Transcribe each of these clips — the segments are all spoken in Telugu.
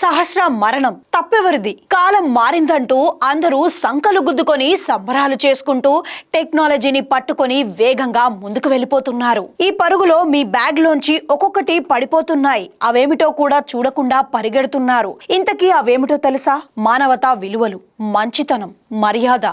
సహస్ర మరణం తప్పెవరిది? కాలం మారిందంటూ అందరూ సంకలు గుద్దుకొని సంబరాలు చేసుకుంటూ టెక్నాలజీని పట్టుకొని వేగంగా ముందుకు వెళ్ళిపోతున్నారు. ఈ పరుగులో మీ బ్యాగ్ లోంచి ఒక్కొక్కటి పడిపోతున్నాయి. అవేమిటో కూడా చూడకుండా పరిగెడుతున్నారు. ఇంతకీ అవేమిటో తెలుసా? మానవతా విలువలు మంచితనం మర్యాద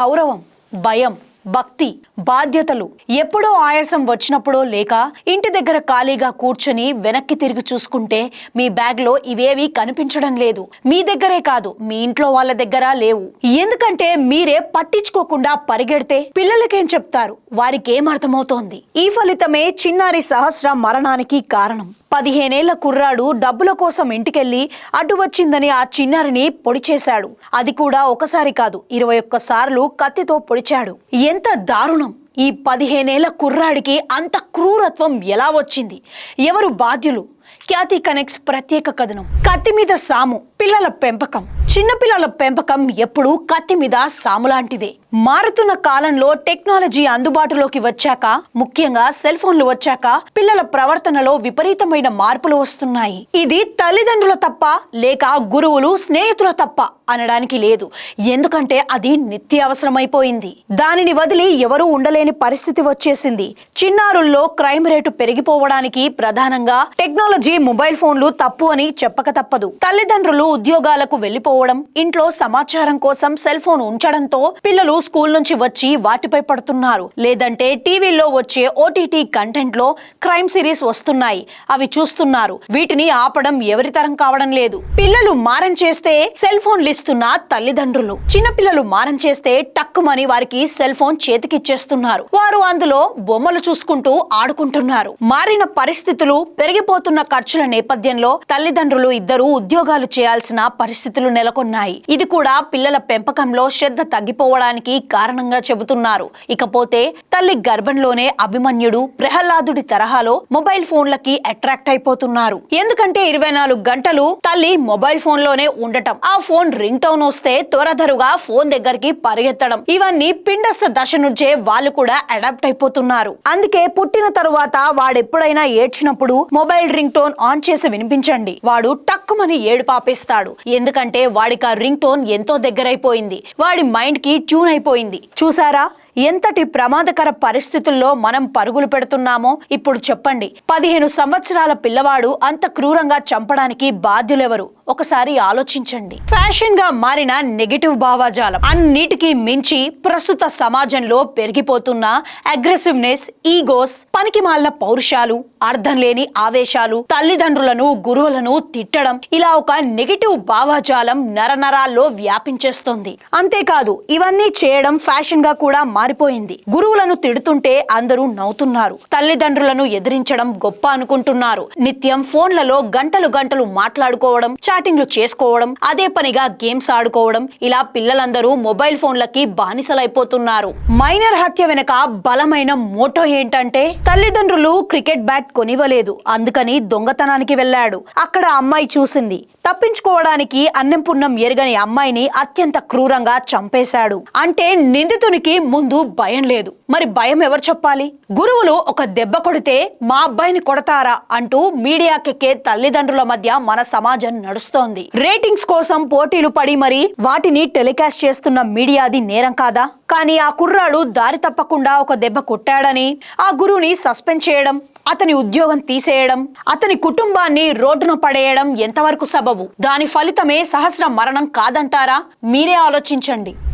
గౌరవం భయం. భక్తి బాధ్యతలు ఎప్పుడో ఆయాసం వచ్చినప్పుడో లేక ఇంటి దగ్గర ఖాళీగా కూర్చొని వెనక్కి తిరిగి చూసుకుంటే మీ బ్యాగ్లో ఇవేవి కనిపించడం లేదు. మీ దగ్గరే కాదు మీ ఇంట్లో వాళ్ళ దగ్గర లేవు. ఎందుకంటే మీరే పట్టించుకోకుండా పరిగెడితే పిల్లలకేం చెప్తారు? వారికి ఏం అర్థమవుతోంది? ఈ ఫలితమే చిన్నారి సహస్ర మరణానికి కారణం. పదిహేనేళ్ళ కుర్రాడు డబ్బుల కోసం ఇంటికెళ్ళి అడ్డు వచ్చిందని ఆ చిన్నారిని పొడి చేశాడు. అది కూడా ఒకసారి కాదు ఇరవై ఒక్క సార్లు కత్తితో పొడిచాడు. ఎంత దారుణం! ఈ పదిహేనేళ్ళ కుర్రాడికి అంత క్రూరత్వం ఎలా వచ్చింది? ఎవరు బాధ్యులు? ఖ్యాతి కనెక్ట్స్ ప్రత్యేక కథనం. కత్తి మీద సాము పిల్లల పెంపకం. చిన్నపిల్లల పెంపకం ఎప్పుడూ కత్తి మీద సాము లాంటిదే. మారుతున్న కాలంలో టెక్నాలజీ అందుబాటులోకి వచ్చాక ముఖ్యంగా సెల్ ఫోన్లు వచ్చాక పిల్లల ప్రవర్తనలో విపరీతమైన మార్పులు వస్తున్నాయి. ఇది తల్లిదండ్రుల తప్ప లేక గురువులు స్నేహితుల తప్ప. అనడానికి లేదు. ఎందుకంటే అది నిత్య అవసరమైపోయింది దానిని వదిలి ఎవరూ ఉండలేని పరిస్థితి వచ్చేసింది. చిన్నారుల్లో క్రైమ్ రేటు పెరిగిపోవడానికి ప్రధానంగా టెక్నాలజీ మొబైల్ ఫోన్లు తప్పు అని చెప్పక తప్పదు. తల్లిదండ్రులు ఉద్యోగాలకు వెళ్ళిపోవడం ఇంట్లో సమాచారం కోసం సెల్ ఫోన్ ఉంచడంతో పిల్లలు స్కూల్ నుంచి వచ్చి వాటిపై పడుతున్నారు. లేదంటే టీవీలో వచ్చే ఓటీటీ కంటెంట్లో క్రైమ్ సిరీస్ వస్తున్నాయి. అవి చూస్తున్నారు. వీటిని ఆపడం ఎవరి తరం కావడం లేదు. పిల్లలు మారం చేస్తే సెల్ ఫోన్ లిస్ట్ చేస్తున్న తల్లిదండ్రులు. చిన్నపిల్లలు మారం చేస్తే టక్కుమని వారికి సెల్ ఫోన్ చేతికిచ్చేస్తున్నారు. వారు అందులో బొమ్మలు చూసుకుంటూ ఆడుకుంటున్నారు. మారిన పరిస్థితులు పెరిగిపోతున్న ఖర్చుల నేపథ్యంలో తల్లిదండ్రులు ఇద్దరు ఉద్యోగాలు చేయాల్సిన పరిస్థితులు నెలకొన్నాయి. ఇది కూడా పిల్లల పెంపకంలో శ్రద్ధ తగ్గిపోవడానికి కారణంగా చెబుతున్నారు. ఇకపోతే తల్లి గర్భంలోనే అభిమన్యుడు ప్రహ్లాదుడి తరహాలో మొబైల్ ఫోన్లకి అట్రాక్ట్ అయిపోతున్నారు. ఎందుకంటే ఇరవై నాలుగు గంటలు తల్లి మొబైల్ ఫోన్లోనే ఉండటం. ఆ ఫోన్ రింగ్ టోన్ వస్తే త్వరధరుగా ఫోన్ దగ్గరికి పరిగెత్తడం. ఇవన్నీ పిండస్థ దశ నుంచే వాళ్ళు కూడా అడాప్ట్ అయిపోతున్నారు. అందుకే పుట్టిన తరువాత వాడెప్పుడైనా ఏడ్చినప్పుడు మొబైల్ రింగ్ టోన్ ఆన్ చేసి వినిపించండి. వాడు టక్కుమని ఏడు పాపేస్తాడు. ఎందుకంటే వాడికి ఆ రింగ్ టోన్ ఎంతో దగ్గరైపోయింది. వాడి మైండ్కి ట్యూన్ అయిపోయింది. చూసారా? ఎంతటి ప్రమాదకర పరిస్థితుల్లో మనం పరుగులు పెడుతున్నామో ఇప్పుడు చెప్పండి. పదిహేను సంవత్సరాల పిల్లవాడు అంత క్రూరంగా చంపడానికి బాధ్యులెవరు? ఒకసారి ఆలోచించండి. ఫ్యాషన్గా మారిన నెగిటివ్ భావాజాలం అన్నిటికీ మించి ప్రస్తుత సమాజంలో పెరిగిపోతున్న అగ్రెసివ్నెస్ ఈగోస్ పనికిమాలిన పౌరుషాలు అర్థం లేని ఆవేశాలు తల్లిదండ్రులను గురువులను తిట్టడం ఇలా ఒక నెగిటివ్ భావాజాలం నరనరాల్లో వ్యాపించేస్తోంది. అంతేకాదు ఇవన్నీ చేయడం ఫ్యాషన్గా కూడా మారిపోయింది. గురువులను తిడుతుంటే అందరూ నవ్వుతున్నారు. తల్లిదండ్రులను ఎదిరించడం గొప్ప అనుకుంటున్నారు. నిత్యం ఫోన్లలో గంటలు గంటలు మాట్లాడుకోవడం చాటింగ్లు చేసుకోవడం అదే పనిగా గేమ్స్ ఆడుకోవడం ఇలా పిల్లలందరూ మొబైల్ ఫోన్లకి బానిసలైపోతున్నారు. మైనర్ హత్య వెనక బలమైన మోటో ఏంటంటే తల్లిదండ్రులు క్రికెట్ బ్యాట్ కొనివ్వలేదు. అందుకని దొంగతనానికి వెళ్ళాడు. అక్కడ అమ్మాయి చూసింది. తప్పించుకోవడానికి అన్నం పుణ్యం ఎరగని అమ్మాయిని అత్యంత క్రూరంగా చంపేశాడు. అంటే నిందితునికి ముందు భయం లేదు. మరి భయం ఎవరు చెప్పాలి? గురువులు ఒక దెబ్బ కొడితే మా అబ్బాయిని కొడతారా అంటూ మీడియాకెక్కే తల్లిదండ్రుల మధ్య మన సమాజం నడుస్తోంది. రేటింగ్స్ కోసం పోటీలు పడి మరి వాటిని టెలికాస్ట్ చేస్తున్న మీడియాది నేరం కాదా? కానీ ఆ కుర్రాడు దారి తప్పకుండా ఒక దెబ్బ కొట్టాడని ఆ గురువుని సస్పెండ్ చేయడం అతని ఉద్యోగం తీసేయడం అతని కుటుంబాన్ని రోడ్డున పడేయడం ఎంతవరకు సబబు? దాని ఫలితమే సహస్ర మరణం కాదంటారా? మీరే ఆలోచించండి.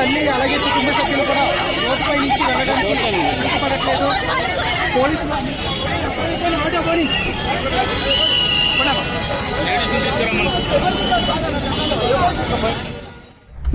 తల్లి అలాగే కుటుంబ సభ్యులు కూడా రోడ్డుపై నుంచి వెళ్ళడానికి ఇష్టపడట్లేదు. పోలీసులు ఆటో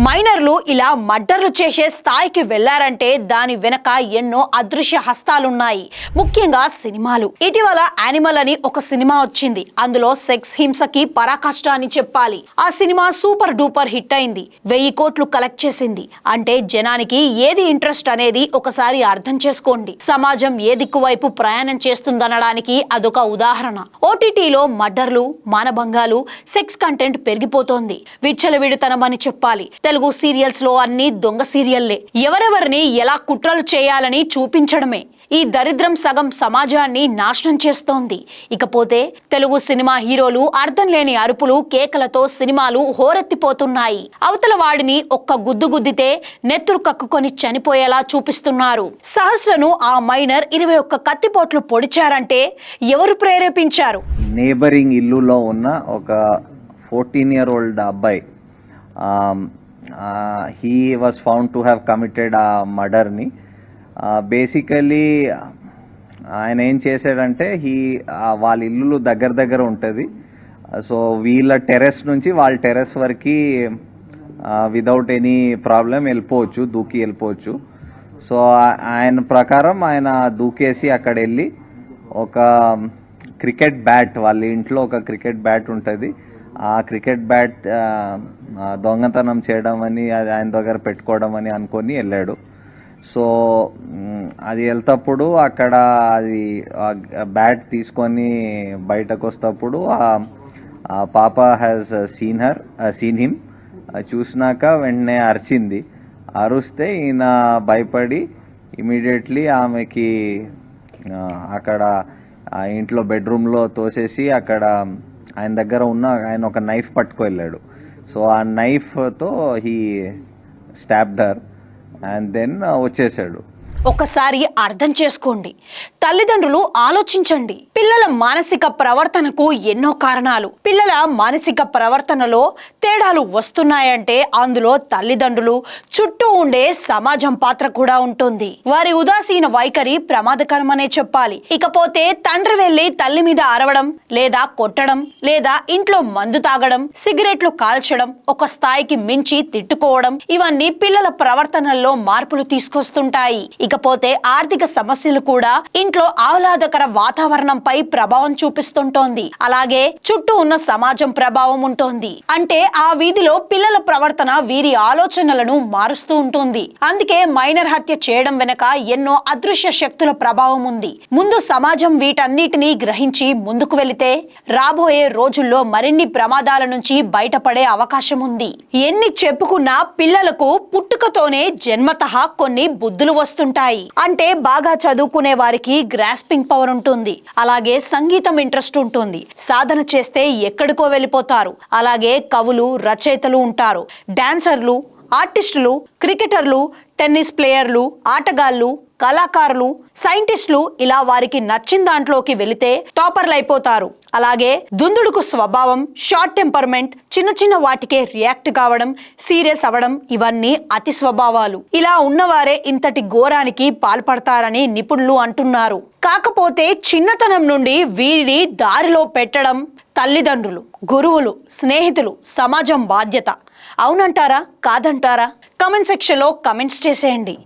మైనర్లు ఇలా మర్డర్లు చేసే స్థాయికి వెళ్ళారంటే దాని వెనక ఎన్నో అదృశ్య హస్తాలున్నాయి. ముఖ్యంగా సినిమాలు. ఇటీవల యానిమల్ అని ఒక సినిమా వచ్చింది. అందులో సెక్స్ హింసకి పరాకాష్ట అని చెప్పాలి. ఆ సినిమా సూపర్ డూపర్ హిట్ అయింది. వెయ్యి కోట్లు కలెక్ట్ చేసింది. అంటే జనానికి ఏది ఇంట్రెస్ట్ అనేది ఒకసారి అర్థం చేసుకోండి. సమాజం ఏ దిక్కు వైపు ప్రయాణం చేస్తుందనడానికి అదొక ఉదాహరణ. ఓటీటీలో మర్డర్లు మానభంగాలు సెక్స్ కంటెంట్ పెరిగిపోతోంది. విచ్చలవిడితనమని చెప్పాలి. తెలుగు సీరియల్స్లో అన్ని దొంగ సీరియల్లే. ఎవరెవరిని ఎలా కుట్రలు చేయాలని చూపించడమే. ఈ దరిద్రం సగం సమాజాన్ని నాశనం చేస్తోంది. ఇకపోతే తెలుగు సినిమా హీరోలు అర్థం లేని అరుపులు కేకలతో సినిమాలు హోరెత్తిపోతున్నాయి. అవతల వాడిని ఒక్క గుద్దు గుద్దితే నెత్తురు కక్కుకొని చనిపోయేలా చూపిస్తున్నారు. సహస్రను ఆ మైనర్ ఇరవై ఒక్క కత్తిపోట్లు పొడిచారంటే ఎవరు ప్రేరేపించారు? నేబరింగ్ ఇల్లులో ఉన్న ఒక ఫోర్టీన్ ఇయర్ ఓల్డ్ అబ్బాయి he was found to have committed ఆ మర్డర్ని బేసికలీ ఆయన ఏం చేశాడంటే హీ వాళ్ళ ఇల్లు దగ్గర దగ్గర ఉంటుంది. సో వీళ్ళ టెర్రస్ నుంచి వాళ్ళ టెర్రస్ వరకు విదౌట్ ఎనీ ప్రాబ్లం వెళ్ళిపోవచ్చు దూకి వెళ్ళిపోవచ్చు. సో ఆయన ప్రకారం ఆయన దూకేసి అక్కడ వెళ్ళి ఒక క్రికెట్ బ్యాట్ వాళ్ళ ఇంట్లో ఒక క్రికెట్ బ్యాట్ ఉంటుంది. ఆ క్రికెట్ బ్యాట్ దొంగతనం చేయడం అని అది ఆయన దగ్గర పెట్టుకోవడం అని అనుకొని వెళ్ళాడు. సో అది వెళ్తప్పుడు అక్కడ అది బ్యాట్ తీసుకొని బయటకు వస్తప్పుడు ఆ- పాప has seen her seen him చూసినాక వెంటనే అరిచింది. అరుస్తే ఈయన భయపడి ఇమీడియట్లీ ఆమెకి అక్కడ ఆ ఇంట్లో బెడ్రూమ్లో తోసేసి అక్కడ ఆయన దగ్గర ఉన్న ఆయన ఒక నైఫ్ పట్టుకు వెళ్ళాడు సో ఆ నైఫ్తో he stabbed her and then వచ్చేసాడు. ఒకసారి అర్థం చేసుకోండి. తల్లిదండ్రులు ఆలోచించండి. పిల్లల మానసిక ప్రవర్తనకు ఎన్నో కారణాలు. పిల్లల మానసిక ప్రవర్తనలో తేడాలు వస్తున్నాయంటే అందులో తల్లిదండ్రులు చుట్టూ ఉండే సమాజం పాత్ర కూడా ఉంటుంది. వారి ఉదాసీన వైఖరి ప్రమాదకరమనే చెప్పాలి. ఇకపోతే తండ్రి వెళ్ళి తల్లి మీద అరవడం లేదా కొట్టడం లేదా ఇంట్లో మందు తాగడం సిగరెట్లు కాల్చడం ఒక స్థాయికి మించి తిట్టుకోవడం ఇవన్నీ పిల్లల ప్రవర్తనల్లో మార్పులు తీసుకొస్తుంటాయి. ఇకపోతే ఆర్థిక సమస్యలు కూడా ఇంట్లో ఆహ్లాదకర వాతావరణం పై ప్రభావం చూపిస్తుంటోంది. అలాగే చుట్టూ ఉన్న సమాజం ప్రభావం ఉంటుంది. అంటే ఆ వీధిలో పిల్లల ప్రవర్తన వీరి ఆలోచనలను మారుస్తూ ఉంటుంది. అందుకే మైనర్ హత్య చేయడం వెనక ఎన్నో అదృశ్య శక్తుల ప్రభావం ఉంది. ముందు సమాజం వీటన్నిటినీ గ్రహించి ముందుకు వెళితే రాబోయే రోజుల్లో మరిన్ని ప్రమాదాల నుంచి బయటపడే అవకాశం ఉంది. ఎన్ని చెప్పుకున్నా పిల్లలకు పుట్టుకతోనే జన్మతహా కొన్ని బుద్ధులు వస్తుంటాయి. అంటే బాగా చదువుకునే వారికి గ్రాస్పింగ్ పవర్ ఉంటుంది. అలా అలాగే సంగీతం ఇంట్రెస్ట్ ఉంటుంది. సాధన చేస్తే ఎక్కడికో వెళ్ళిపోతారు. అలాగే కవులు రచయితలు ఉంటారు. డాన్సర్లు ఆర్టిస్టులు క్రికెటర్లు టెన్నిస్ ప్లేయర్లు ఆటగాళ్ళు కళాకారులు సైంటిస్టులు ఇలా వారికి నచ్చిన దాంట్లోకి వెళితే టాపర్లు అయిపోతారు అలాగే దుందుడుకు స్వభావం షార్ట్ టెంపర్మెంట్ చిన్న చిన్న వాటికే రియాక్ట్ కావడం సీరియస్ అవ్వడం ఇవన్నీ అతి స్వభావాలు. ఇలా ఉన్నవారే ఇంతటి ఘోరానికి పాల్పడతారని నిపుణులు అంటున్నారు. కాకపోతే చిన్నతనం నుండి వీరిని దారిలో పెట్టడం తల్లిదండ్రులు గురువులు స్నేహితులు సమాజం బాధ్యత. అవునంటారా? కాదంటారా? కమెంట్ సెక్షన్లో కమెంట్స్ చేసేయండి.